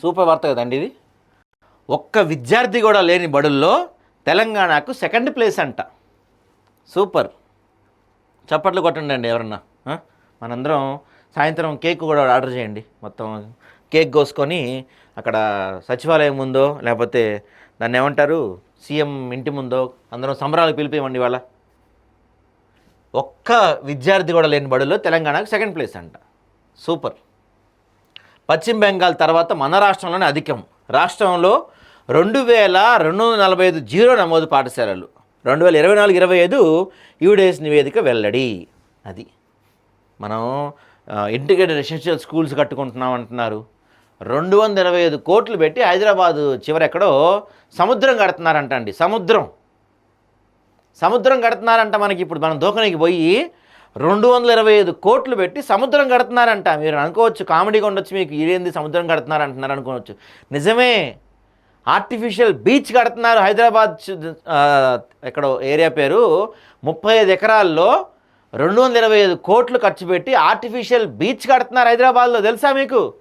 Super వార్త కదండి ఇది. ఒక్క విద్యార్థి కూడా లేని బడుల్లో తెలంగాణకు సెకండ్ ప్లేస్ అంట. సూపర్. చప్పట్లు కొట్టండి అండి ఎవరన్నా మనందరం సాయంత్రం కేక్ కూడా ఆర్డర్ చేయండి. మొత్తం కేక్ కోసుకొని అక్కడ సచివాలయం ముందో లేకపోతే దాన్ని ఏమంటారు సీఎం ఇంటి ముందో అందరం సంబరాలు పిలిపివ్వండి వాళ్ళ ఒక్క విద్యార్థి కూడా లేని బడుల్లో తెలంగాణకు సెకండ్ ప్లేస్ అంట. సూపర్. పశ్చిమ బెంగాల్ తర్వాత మన రాష్ట్రంలోనే అధికం. రాష్ట్రంలో రెండు వేల రెండు వందల నలభై ఐదు జీరో నమోదు పాఠశాలలు. రెండు వేల ఇరవై నాలుగు ఇరవై ఐదు యూడేస్ నివేదిక వెల్లడి. అది. మనం ఇంటిగ్రేటెడ్ రెసిడెన్షియల్ స్కూల్స్ కట్టుకుంటున్నాం అంటున్నారు. రెండు వందల ఇరవై ఐదు కోట్లు పెట్టి హైదరాబాదు చివరెక్కడో సముద్రం కడుతున్నారంట అండి సముద్రం. సముద్రం కడుతున్నారంట మనకి ఇప్పుడు. మనం దూకనికి పోయి రెండు వందల ఇరవై ఐదు కోట్లు పెట్టి సముద్రం కడుతున్నారంట. మీరు అనుకోవచ్చు కామెడీగా ఉండొచ్చు మీకు ఇదేంది సముద్రం కడుతున్నారు అంటున్నారు అనుకోవచ్చు. నిజమే ఆర్టిఫిషియల్ బీచ్ కడుతున్నారు హైదరాబాద్ ఎక్కడ ఏరియా పేరు. ముప్పై ఐదు ఎకరాల్లో రెండు వందల ఇరవై ఐదు కోట్లు ఖర్చు పెట్టి ఆర్టిఫిషియల్ బీచ్ కడుతున్నారు హైదరాబాద్లో. తెలుసా మీకు?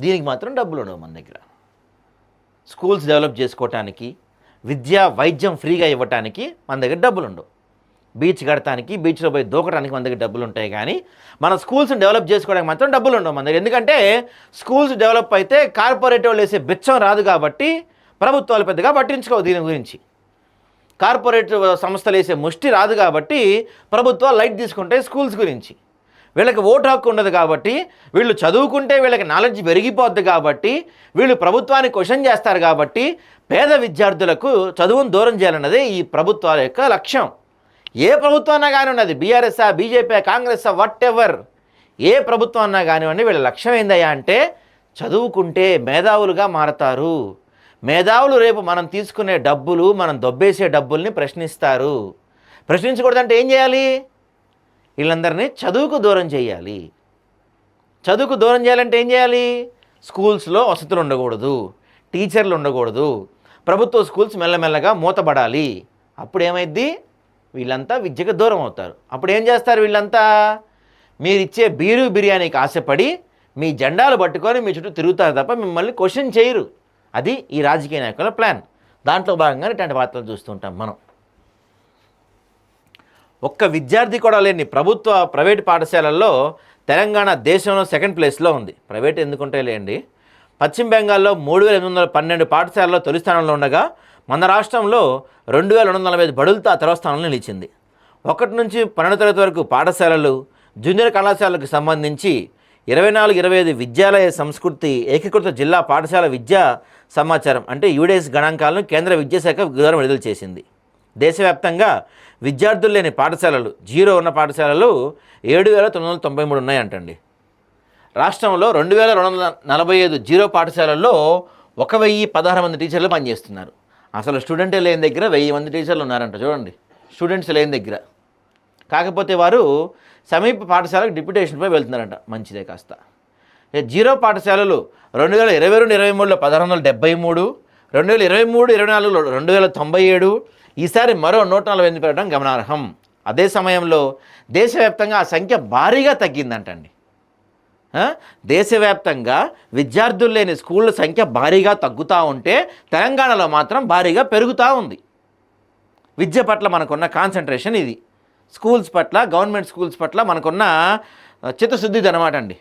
దీనికి మాత్రం డబ్బులు ఉండవు మన దగ్గర. స్కూల్స్ డెవలప్ చేసుకోవటానికి విద్య వైద్యం ఫ్రీగా ఇవ్వటానికి మన దగ్గర డబ్బులు ఉండవు. బీచ్ కడటానికి బీచ్లో పోయి దూకడానికి మన దగ్గర డబ్బులు ఉంటాయి కానీ మన స్కూల్స్ని డెవలప్ చేసుకోవడానికి మాత్రం డబ్బులు ఉండవు మన దగ్గర. ఎందుకంటే స్కూల్స్ డెవలప్ అయితే కార్పొరేట్ వాళ్ళు వేసే బిచ్చం రాదు కాబట్టి ప్రభుత్వాలు పెద్దగా పట్టించుకోవు దీని గురించి. కార్పొరేట్ సంస్థలు వేసే ముష్టి రాదు కాబట్టి ప్రభుత్వాలు లైట్ తీసుకుంటాయి స్కూల్స్ గురించి. వీళ్ళకి ఓటు హక్కు ఉండదు కాబట్టి వీళ్ళు చదువుకుంటే వీళ్ళకి నాలెడ్జ్ పెరిగిపోద్ది కాబట్టి వీళ్ళు ప్రభుత్వాన్ని క్వశ్చన్ చేస్తారు కాబట్టి పేద విద్యార్థులకు చదువును దూరం చేయాలన్నదే ఈ ప్రభుత్వాల యొక్క లక్ష్యం. ఏ ప్రభుత్వం అన్నా కానివ్వండి బీఆర్ఎస్ఆ బీజేపీ కాంగ్రెస్ వాట్ ఎవర్ ఏ ప్రభుత్వం అన్నా కానివ్వండి వీళ్ళ లక్ష్యం ఏందయ్యా అంటే చదువుకుంటే మేధావులుగా మారతారు. మేధావులు రేపు మనం తీసుకునే డబ్బులు మనం దొబ్బేసే డబ్బుల్ని ప్రశ్నిస్తారు. ప్రశ్నించకూడదంటే ఏం చేయాలి? వీళ్ళందరినీ చదువుకు దూరం చేయాలి. చదువుకు దూరం చేయాలంటే ఏం చేయాలి? స్కూల్స్లో వసతులు ఉండకూడదు టీచర్లు ఉండకూడదు. ప్రభుత్వ స్కూల్స్ మెల్లమెల్లగా మూతపడాలి. అప్పుడు ఏమైద్ది వీళ్ళంతా విద్యకు దూరం అవుతారు. అప్పుడు ఏం చేస్తారు వీళ్ళంతా? మీరు ఇచ్చే బీరు బిర్యానీకి ఆశపడి మీ జెండాలు పట్టుకొని మీ చుట్టూ తిరుగుతారు తప్ప మిమ్మల్ని క్వశ్చన్ చేయరు. అది ఈ రాజకీయ నాయకుల ప్లాన్. దాంట్లో భాగంగా ఇట్లాంటి వార్తలు చూస్తుంటాం మనం. ఒక్క విద్యార్థి కూడా లేని ప్రభుత్వ ప్రైవేట్ పాఠశాలల్లో తెలంగాణ దేశంలో సెకండ్ ప్లేస్లో ఉంది. ప్రైవేట్ ఎందుకుంటే లేండి పశ్చిమ బెంగాల్లో మూడు వేల ఎనిమిది వందల పన్నెండు పాఠశాలలో తొలి స్థానంలో ఉండగా మన రాష్ట్రంలో రెండు వేల రెండు వందల నలభై ఐదు బడులతో ఆ తర్వాత స్థానంలో నిలిచింది. ఒకటి నుంచి పన్నెండు తరగతి వరకు పాఠశాలలు జూనియర్ కళాశాలకు సంబంధించి ఇరవై నాలుగు ఇరవై ఐదు విద్యాలయ సంస్కృతి ఏకీకృత జిల్లా పాఠశాల విద్యా సమాచారం అంటే యూడేస్ గణాంకాలను కేంద్ర విద్యాశాఖ గురువారం విడుదల చేసింది. దేశవ్యాప్తంగా విద్యార్థులు లేని పాఠశాలలు జీరో ఉన్న పాఠశాలలు ఏడు వేల తొమ్మిది వందల తొంభై మూడు ఉన్నాయంటండి. రాష్ట్రంలో రెండు వేల రెండు వందల నలభై ఐదు జీరో పాఠశాలల్లో ఒక వెయ్యి పదహారు మంది టీచర్లు పనిచేస్తున్నారు. అసలు స్టూడెంటే లేని దగ్గర వెయ్యి మంది టీచర్లు ఉన్నారంట చూడండి. స్టూడెంట్స్ లేని దగ్గర. కాకపోతే వారు సమీప పాఠశాలకు డిప్యుటేషన్పై వెళ్తున్నారంట మంచిదే కాస్త. జీరో పాఠశాలలు రెండు వేల ఇరవై రెండు ఇరవై మూడులో పదహారు వందల డెబ్బై మూడు రెండు వేల ఇరవై మూడు ఇరవై నాలుగులో రెండు వేల తొంభై ఏడు ఈసారి మరో నూట నలభై ఎనిమిది పెరగడం గమనార్హం. అదే సమయంలో దేశవ్యాప్తంగా ఆ సంఖ్య భారీగా తగ్గిందంటండి. దేశవ్యాప్తంగా విద్యార్థులు లేని స్కూళ్ళ సంఖ్య భారీగా తగ్గుతూ ఉంటే తెలంగాణలో మాత్రం భారీగా పెరుగుతూ ఉంది. విద్య పట్ల మనకున్న కాన్సన్ట్రేషన్ ఇది. స్కూల్స్ పట్ల గవర్నమెంట్ స్కూల్స్ పట్ల మనకున్న చిత్తశుద్ధి చిత్తశుద్ధిది అనమాట అండి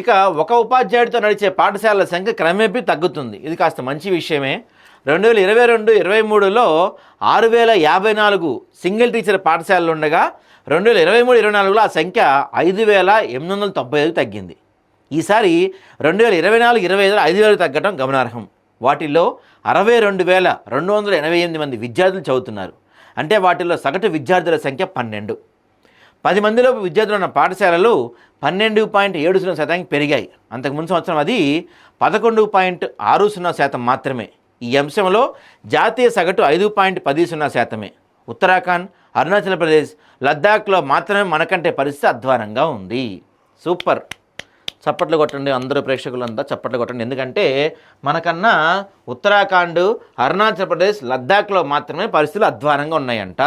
ఇక ఒక ఉపాధ్యాయుడితో నడిచే పాఠశాలల సంఖ్య క్రమేపీ తగ్గుతుంది. ఇది కాస్త మంచి విషయమే. రెండు వేల ఇరవై రెండు ఇరవై మూడులో ఆరు వేల యాభై నాలుగు సింగిల్ టీచర్ పాఠశాలలు ఉండగా రెండు వేల ఇరవై మూడు ఇరవై నాలుగులో ఆ సంఖ్య ఐదు వేల ఎనిమిది వందల తొంభై ఐదు తగ్గింది. ఈసారి రెండు వేల ఇరవై నాలుగు ఇరవై ఐదులో ఐదు వేలు తగ్గడం గమనార్హం. వాటిల్లో అరవై రెండు వేల రెండు వందల ఎనభై ఎనిమిది మంది విద్యార్థులు చదువుతున్నారు. అంటే వాటిల్లో సగటు విద్యార్థుల సంఖ్య పన్నెండు. పది మందిలోపు విద్యార్థులు ఉన్న పాఠశాలలు పన్నెండు పాయింట్ ఏడు సున్నా శాతానికి పెరిగాయి. అంతకుముందు సంవత్సరం అది పదకొండు పాయింట్ ఆరు సున్నా శాతం మాత్రమే. ఈ అంశంలో జాతీయ సగటు ఐదు పాయింట్ పది సున్నా శాతమే. ఉత్తరాఖండ్ అరుణాచల్ ప్రదేశ్ లద్దాఖ్లో మాత్రమే మనకంటే పరిస్థితి అధ్వానంగా ఉంది. సూపర్. చప్పట్లు కొట్టండి అందరూ ప్రేక్షకులంతా చప్పట్లు కొట్టండి. ఎందుకంటే మనకన్నా ఉత్తరాఖండ్ అరుణాచల్ ప్రదేశ్ లద్దాఖ్లో మాత్రమే పరిస్థితులు అధ్వానంగా ఉన్నాయంట.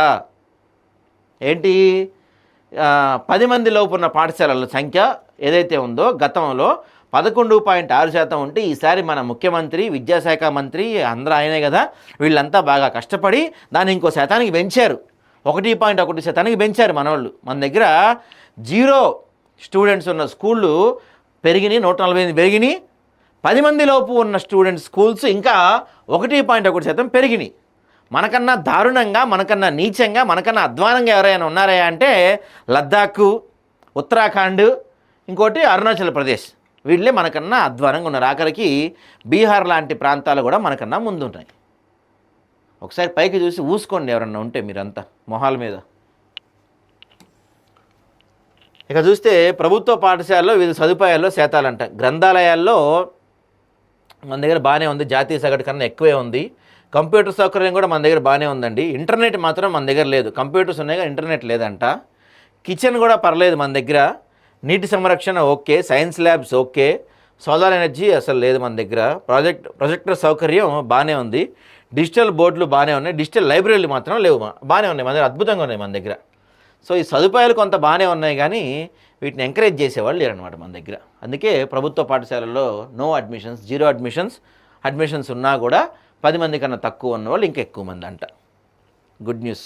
ఏంటి? పది మంది లోపు ఉన్న పాఠశాలల సంఖ్య ఏదైతే ఉందో గతంలో పదకొండు పాయింట్ ఆరు శాతం ఉంటే ఈసారి మన ముఖ్యమంత్రి విద్యాశాఖ మంత్రి అందరూ ఆయనే కదా. వీళ్ళంతా బాగా కష్టపడి దాన్ని ఇంకో శాతానికి పెంచారు. ఒకటి పాయింట్ ఒకటి శాతానికి పెంచారు మన వాళ్ళు మన దగ్గర జీరో స్టూడెంట్స్ ఉన్న స్కూళ్ళు పెరిగినాయి నూట నలభై ఎనిమిది పెరిగినాయి. పది మంది లోపు ఉన్న స్టూడెంట్స్ స్కూల్స్ ఇంకా ఒకటి పాయింట్ ఒకటి శాతం పెరిగినాయి. మనకన్నా దారుణంగా మనకన్నా నీచంగా మనకన్నా అధ్వానంగా ఎవరైనా ఉన్నారా అంటే లద్దాఖ్ ఉత్తరాఖండ్ ఇంకోటి అరుణాచల్ ప్రదేశ్. వీళ్ళే మనకన్నా అధ్వానంగా ఉన్నారు. ఆఖరికి బీహార్ లాంటి ప్రాంతాలు కూడా మనకన్నా ముందున్నాయి. ఒకసారి పైకి చూసి ఊసుకోండి ఎవరన్నా ఉంటే మీరంతా మొహాల మీద. ఇక చూస్తే ప్రభుత్వ పాఠశాలలో వివిధ సదుపాయాల్లో శాతాలంట. గ్రంథాలయాల్లో మన దగ్గర బాగానే ఉంది. జాతీయ సగటు కన్నా ఎక్కువే ఉంది. కంప్యూటర్ సౌకర్యం కూడా మన దగ్గర బాగానే ఉందండి. ఇంటర్నెట్ మాత్రం మన దగ్గర లేదు. కంప్యూటర్స్ ఉన్నాయి కానీ ఇంటర్నెట్ లేదంట. కిచెన్ కూడా పర్లేదు మన దగ్గర. నీటి సంరక్షణ okay science labs okay. Solar energy అసలు లేదు మన దగ్గర. ప్రాజెక్ట్ ప్రొజెక్టర్ సౌకర్యం బాగానే ఉంది. డిజిటల్ బోర్డులు బాగానే ఉన్నాయి. డిజిటల్ లైబ్రరీలు మాత్రం లేవు. బాగానే ఉన్నాయి. మన దగ్గర అద్భుతంగా ఉన్నాయి మన దగ్గర. సో ఈ సదుపాయాలు కొంత బాగానే ఉన్నాయి కానీ వీటిని ఎంకరేజ్ చేసేవాళ్ళు లేరనమాట మన దగ్గర. అందుకే ప్రభుత్వ పాఠశాలల్లో no admissions zero admissions admissions ఉన్నా కూడా పది మంది కన్నా తక్కువ ఉన్న వాళ్ళు ఇంకా ఎక్కువ మంది అంట. Good news.